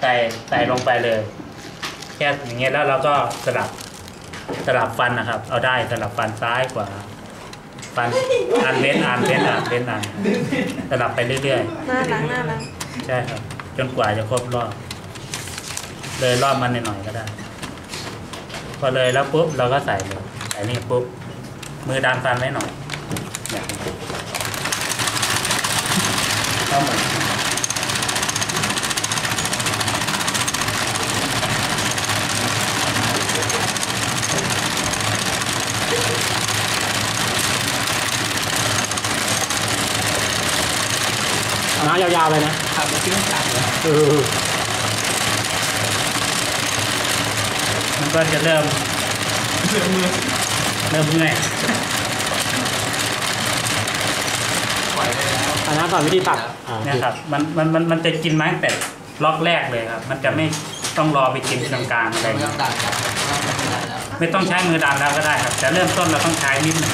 ใส่ใส่ลงไปเลย แค่อย่างเงี้ยแล้วเราก็สลับสลับฟันนะครับ เอาได้สลับฟันซ้ายขวาฟันอันเว้นอันเว้นอันเว้นอันสลับไปเรื่อยหน้าหลังหน้าหลังๆ ใช่ครับ จนกว่าจะครบรอบ เลยรอบมันหน่อยๆก็ได้ พอเลยแล้วปุ๊บเราก็ใส่เลยใส่นี่ปุ๊บมือดันฟันไว้หน่อยอย่างนี้เข้าหมดเอา น้ายาวๆเลยนะทำมาขึ้นจับเลยเออมันก็จะเริ่มเสื่มมือเริ่มเมื่อยปล่อยได้แล้วอันนั้นก่อนวิธีตัดอ่าเนี่ยครับมันมันมันมันจะกินไม้แต่ล็อกแรกเลยครับ มันจะไม่ต้องรอไปกินกลางๆอะไรไม่เงี้ต้อยงดันครับไม่ต้องดันแล้วไม่ต้องใช้มือดันแล้วก็ได้ครับแต่เริ่มต้นเราต้องใช้นิดหนึ่ง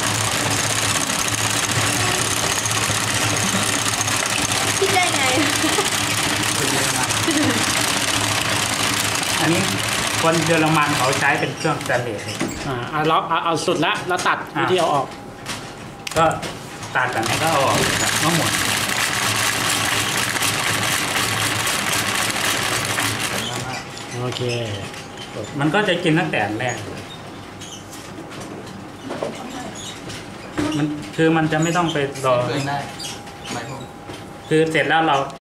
คิดได้ไง คือเยอะมาก อันนี้คนเยอรมันเขาใช้เป็นเครื่องสแตนเลสเลยอ่าเอาเราเอาเอาสุดละแล้วตัดอ่าวิธีเอาออกก็ตัดกันให้ก็เอาออกครับทั้งหมดโอเคมันก็จะกินตั้งแต่อันแรกเลยมันคือมันจะไม่ต้องไปรอเพื่อนได้ไหมผมคือเสร็จแล้วเรา